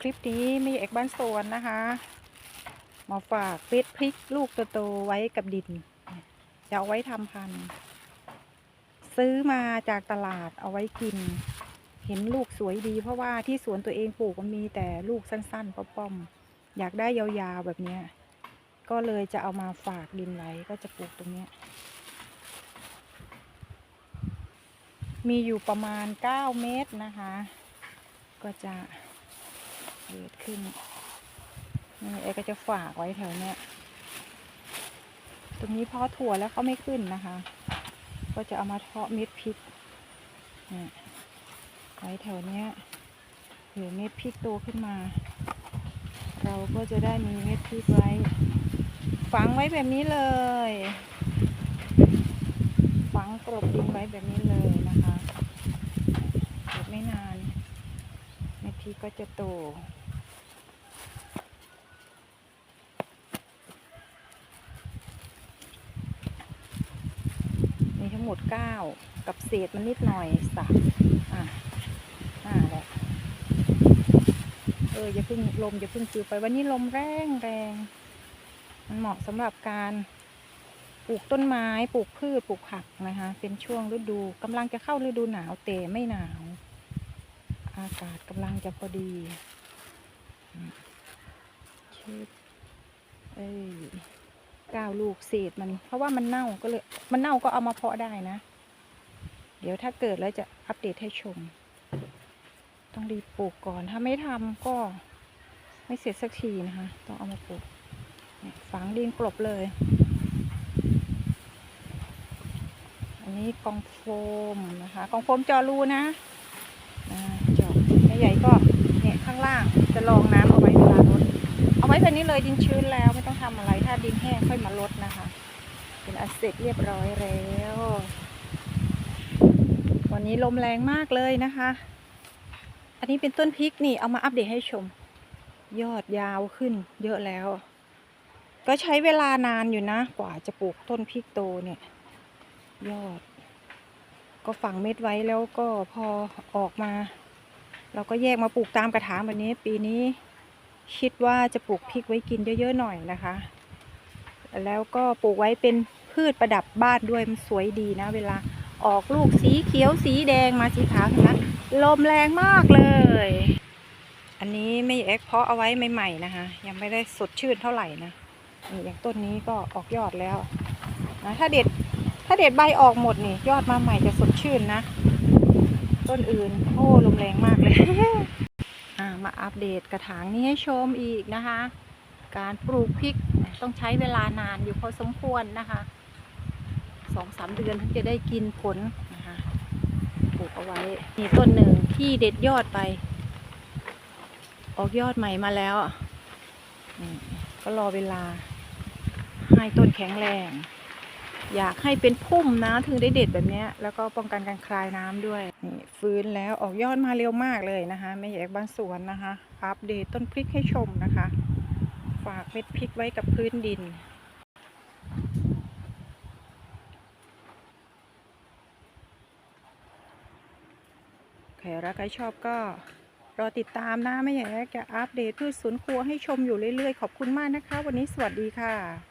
คลิปนี้มีเอกบ้านสวนนะคะมาฝากเม็ดพริกลูกโตๆไว้กับดิน จะเอาไว้ทำพันธุ์ซื้อมาจากตลาดเอาไว้กิน เห็นลูกสวยดีเพราะว่าที่สวนตัวเองปลูกมันมีแต่ลูกสั้นๆป้อมๆอยากได้ยาวๆแบบนี้ก็เลยจะเอามาฝากดินไว้ก็จะปลูกตรงนี้มีอยู่ประมาณ 9 เมตรนะคะ ก็จะ เกิดขึ้นนี่เอก็จะฝากไว้แถวเนี้ยตรงนี้เพาะถั่วแล้วเขาไม่ขึ้นนะคะ ก็จะเอามาเพาะเม็ดพริกนี่ไว้แถวเนี้ยเผื่อเม็ดพริกโตขึ้นมา เราก็จะได้มีเม็ดพริกไว้ ฝังไว้แบบนี้เลย ฝังกลบดินไว้แบบนี้เลยนะคะเก็บไม่นานเม็ดพริกก็จะโต มีทั้งหมดเก้ากับเศษมันนิดหน่อยสามอะห้าแหละเอออย่าเพิ่งลมอย่าเพิ่งจือไปวันนี้ลมแรงแรงมันเหมาะสำหรับการปลูกต้นไม้ปลูกพืชปลูกผักนะคะ เป็นช่วงฤดูกำลังจะเข้าฤดูหนาวแต่ไม่หนาว อากาศกำลังจะพอดีชิบเอ้ย เก้าลูกเศษมัน เพราะว่ามันเน่าก็เลยมันเน่าก็เอามาเพาะได้นะ เดี๋ยวถ้าเกิดแล้วจะอัปเดตให้ชม ต้องรีบปลูกก่อนถ้าไม่ทำก็ไม่เสร็จสักทีนะคะ ต้องเอามาปลูกฝังดินกลบเลย อันนี้กองโฟมนะคะกองโฟมจอรูนะจาะไม่ใหญ่ก็เนี่ยข้างล่างจะรองน้ำเอาไว้เวลารดเอาไว้แบบนี้เลยดินชื้นแล้ว แห้งค่อยมาลดนะคะ เป็นอันเสร็จเรียบร้อยแล้ว วันนี้ลมแรงมากเลยนะคะ อันนี้เป็นต้นพริกนี่เอามาอัปเดตให้ชม ยอดยาวขึ้นเยอะแล้ว ก็ใช้เวลานานอยู่นะ กว่าจะปลูกต้นพริกโตเนี่ย ยอด ก็ฝังเม็ดไว้แล้วก็พอออกมา เราก็แยกมาปลูกตามกระถางแบบนี้ปีนี้คิดว่าจะปลูกพริกไว้กินเยอะ ๆ หน่อยนะคะ แล้วก็ปลูกไว้เป็นพืชประดับบ้านด้วยมันสวยดีนะ เวลาออกลูกสีเขียวสีแดงมาสีขาวเห็นไหมลมแรงมากเลย อันนี้ไม่เอ็กเพาะเอาไว้ใหม่ๆนะคะ ยังไม่ได้สดชื่นเท่าไหร่นะนี่อย่างต้นนี้ก็ออกยอดแล้วนะถ้าเด็ดถ้าเด็ดใบออกหมดนี่ ยอดมาใหม่จะสดชื่นนะ ต้นอื่นโอ้ลมแรงมากเลย มาอัปเดตกระถางนี้ให้ชมอีกนะคะ การปลูกพริกต้องใช้เวลานานอยู่พอสมควรนะคะสองสามเดือนถึงจะได้กินผลนะคะปลูกเอาไว้มีต้นหนึ่งที่เด็ดยอดไป ออกยอดใหม่มาแล้วก็รอเวลาให้ต้นแข็งแรง อยากให้เป็นพุ่มนะถึงได้เด็ดแบบนี้แล้วก็ป้องกันการคลายน้ำด้วยนี่ฟื้นแล้วออกยอดมาเร็วมากเลยนะคะไม่อยกบ้านสวนนะคะ อัปเดตต้นพริกให้ชมนะคะากเม็ดพริกไว้กับพื้นดิน ใครรักใครชอบก็รอติดตามนะ ไม่อยากจะอัปเดตพืชสวนครัวให้ชมอยู่เรื่อยๆ ขอบคุณมากนะคะ วันนี้สวัสดีค่ะ